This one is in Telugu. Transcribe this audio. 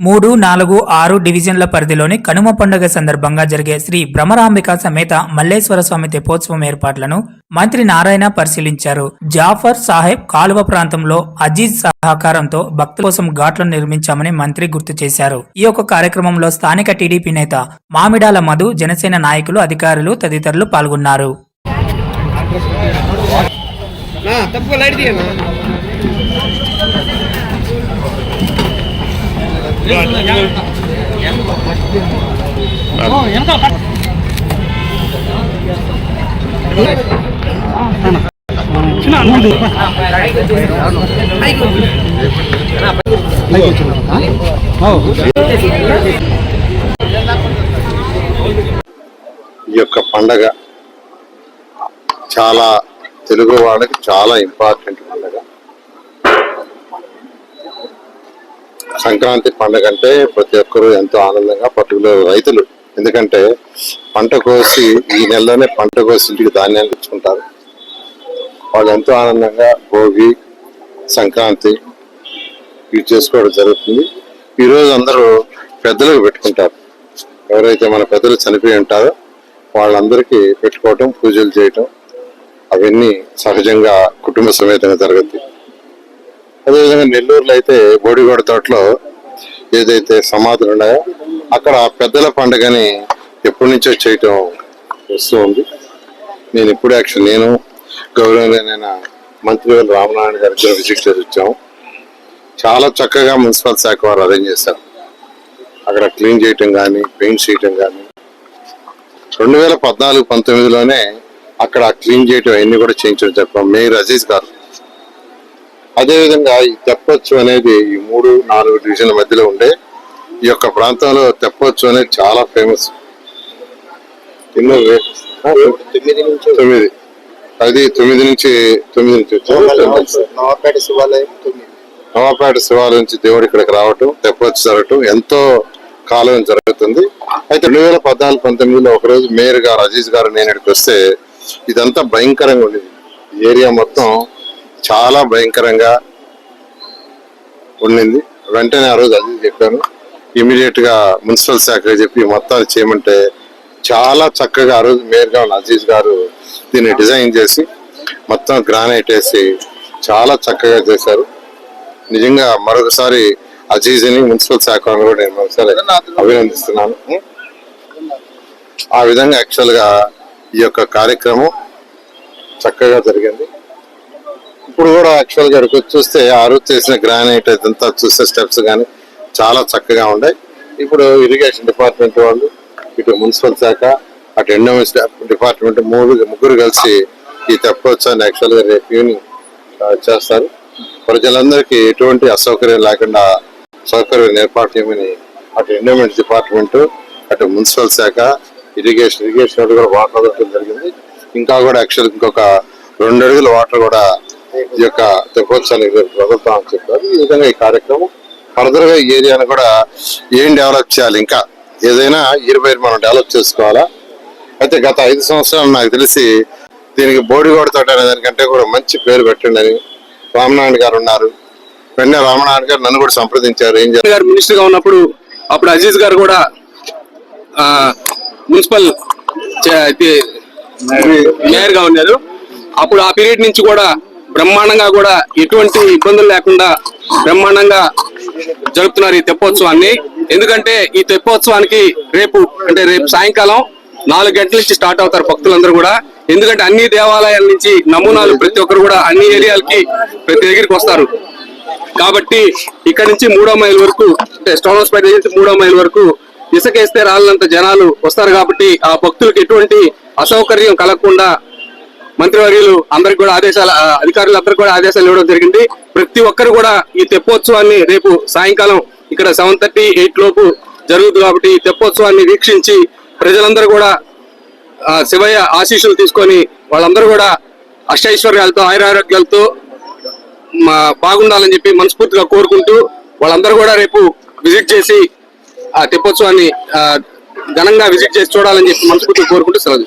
మూడు నాలుగు ఆరు డివిజన్ల పరిధిలోని కనుమ పండుగ సందర్భంగా జరిగే శ్రీ భ్రమరాంబిక సమేత మల్లేశ్వర స్వామి తెపోత్సవం ఏర్పాట్లను మంత్రి నారాయణ పరిశీలించారు. జాఫర్ సాహెబ్ కాలువ ప్రాంతంలో అజీజ్ సహకారంతో భక్తుల కోసం ఘాట్లను నిర్మించామని మంత్రి గుర్తు చేశారు. ఈ యొక్క కార్యక్రమంలో స్థానిక టీడీపీ నేత మామిడాల మధు జనసేన నాయకులు అధికారులు తదితరులు పాల్గొన్నారు. తప్పు లైట్ ఈ యొక్క పండగ చాలా తెలుగు వాళ్ళకి చాలా ఇంపార్టెంట్ పండగ. సంక్రాంతి పండగ అంటే ప్రతి ఒక్కరూ ఎంతో ఆనందంగా పర్టికులర్ రైతులు. ఎందుకంటే పంట కోసి ఈ నెలలోనే పంట కోసి ఇంటికి ధాన్యాలు ఇచ్చుకుంటారు వాళ్ళు ఎంతో ఆనందంగా భోగి సంక్రాంతి ఇవి చేసుకోవడం జరుగుతుంది. ఈరోజు అందరూ పెద్దలకు పెట్టుకుంటారు. ఎవరైతే మన పెద్దలు చనిపోయి ఉంటారో వాళ్ళందరికీ పెట్టుకోవటం పూజలు చేయటం అవన్నీ సహజంగా కుటుంబ సమేతంగా జరుగుతుంది. అదేవిధంగా నెల్లూరులో అయితే బోడిగోడ తోటలో ఏదైతే సమాధులు ఉన్నాయో అక్కడ పెద్దల పండుగని ఎప్పటి నుంచో చేయటం వస్తూ ఉంది. నేను ఇప్పుడు యాక్చువల్ నేను గౌరవనీయమైన మంత్రి గారు రామనారాయణ గారి దగ్గర విజిట్ చేసి వచ్చాము. చాలా చక్కగా మున్సిపల్ శాఖ వారు అరేంజ్ చేశారు. అక్కడ క్లీన్ చేయటం కానీ పెయింట్ చేయటం కానీ రెండు వేల పద్నాలుగు పంతొమ్మిదిలోనే అక్కడ క్లీన్ చేయటం అవన్నీ కూడా చేయించడం చెప్పాం మేయర్ అజీజ్ గారు. అదేవిధంగా ఈ తెప్పొచ్చు అనేది ఈ మూడు నాలుగు డివిజన్ల మధ్యలో ఉండే ఈ యొక్క ప్రాంతంలో తెప్పొచ్చు అనేది చాలా ఫేమస్ ఎన్నో తొమ్మిది నుంచి తొమ్మిది. అది తొమ్మిది నుంచి తొమ్మిది నుంచి. నవాపేట శివాలయం నవాపేట శివాలయం నుంచి దేవుడు ఇక్కడికి రావటం తెప్పొచ్చు జరగటం ఎంతో కాలం జరుగుతుంది. అయితే రెండు వేల పద్నాలుగు పంతొమ్మిదిలో ఒకరోజు మేయర్ గారు అజీజ్ గారు నేను ఇక్కడికి వస్తే ఇదంతా భయంకరంగా ఉండేది ఏరియా మొత్తం చాలా భయంకరంగా ఉండింది. వెంటనే ఆ రోజు అజీజ్ చెప్పాను. ఇమీడియట్గా మున్సిపల్ శాఖ చెప్పి మొత్తాన్ని చేయమంటే చాలా చక్కగా ఆ రోజు మేయర్గా ఉన్న అజీజ్ గారు దీన్ని డిజైన్ చేసి మొత్తం గ్రానైట్ వేసి చాలా చక్కగా చేశారు. నిజంగా మరొకసారి అజీజ్ని మున్సిపల్ శాఖ కూడా నేను మరొకసారి అభినందిస్తున్నాను. ఆ విధంగా యాక్చువల్గా ఈ యొక్క కార్యక్రమం చక్కగా జరిగింది. ఇప్పుడు కూడా యాక్చువల్గా ఇక్కడికి చూస్తే ఆ రోజు చేసిన గ్రానైట్ ఇదంతా చూసే స్టెప్స్ కానీ చాలా చక్కగా ఉన్నాయి ఇప్పుడు ఇరిగేషన్ డిపార్ట్మెంట్ వాళ్ళు ఇటు మున్సిపల్ శాఖ అటు ఎండోమెంట్స్ డిపార్ట్మెంట్ మూడు ముగ్గురు కలిసి ఈ తెప్పొచ్చాన్ని యాక్చువల్గా రేపు ఈవినింగ్ చేస్తారు. ప్రజలందరికీ ఎటువంటి అసౌకర్యం లేకుండా సౌకర్యం ఏర్పాటు చేయమని అటు ఎండోమెంట్ డిపార్ట్మెంట్ అటు మున్సిపల్ శాఖ ఇరిగేషన్ ఇరిగేషన్ వాళ్ళు కూడా వాటర్ జరిగింది. ఇంకా కూడా యాక్చువల్ ఇంకొక రెండు అడుగుల వాటర్ కూడా ఈ యొక్క తెప్పోత్సవానికి రేపు వదులుతామని చెప్పారు. ఈ విధంగా ఈ కార్యక్రమం ఫర్దర్గా ఈ ఏరియాను కూడా ఏం డెవలప్ చేయాలి? ఇంకా ఏదైనా ఇరవై మనం డెవలప్ చేసుకోవాలా? అయితే గత ఐదు సంవత్సరాలు నాకు తెలిసి దీనికి బోడిగోడ తోట అనే దానికంటే కూడా మంచి పేరు పెట్టండి అని రామనారాయణ గారు ఉన్నారు. వెంటనే రామనారాయణ గారు నన్ను కూడా సంప్రదించారు. ఏం చేయాలి గారు మినిస్టర్గా ఉన్నప్పుడు అప్పుడు అజీజ్ గారు కూడా మున్సిపల్ మేయర్గా ఉన్నారు. అప్పుడు ఆ పీరియడ్ నుంచి కూడా బ్రహ్మాండంగా కూడా ఎటువంటి ఇబ్బందులు లేకుండా బ్రహ్మాండంగా జరుపుతున్నారు ఈ తెప్పోత్సవాన్ని. ఎందుకంటే ఈ తెప్పోత్సవానికి రేపు అంటే రేపు సాయంకాలం నాలుగు గంటల నుంచి స్టార్ట్ అవుతారు భక్తులందరూ కూడా. ఎందుకంటే అన్ని దేవాలయాల నుంచి నమూనాలు ప్రతి ఒక్కరు కూడా అన్ని ఏరియాలకి ప్రతి దగ్గరికి వస్తారు. కాబట్టి ఇక్కడ నుంచి మూడో మైల్ వరకు అంటే స్టోన్ హౌస్ పేట నుంచి మూడో మైల్ వరకు ఇసుకేస్తే రాళ్ళంత జనాలు వస్తారు కాబట్టి ఆ భక్తులకు ఎటువంటి అసౌకర్యం కలగకుండా మంత్రివర్యులు అందరికి కూడా ఆదేశాలు అధికారులు అధికారులందరికీ కూడా ఆదేశాలు ఇవ్వడం జరిగింది. ప్రతి ఒక్కరు కూడా ఈ తెప్పోత్సవాన్ని రేపు సాయంకాలం ఇక్కడ సెవెన్ థర్టీ ఎయిట్ లోపు జరుగుతుంది కాబట్టి ఈ తెప్పోత్సవాన్ని వీక్షించి ప్రజలందరూ కూడా శివయ్య ఆశీస్సులు తీసుకొని వాళ్ళందరూ కూడా అష్టైశ్వర్యాలతో ఆయురారోగ్యాలతో మా బాగుండాలని చెప్పి మనస్ఫూర్తిగా కోరుకుంటూ వాళ్ళందరూ కూడా రేపు విజిట్ చేసి ఆ తెప్పోత్సవాన్ని ఘనంగా విజిట్ చేసి చూడాలని చెప్పి మనస్ఫూర్తిగా కోరుకుంటూ సెలవు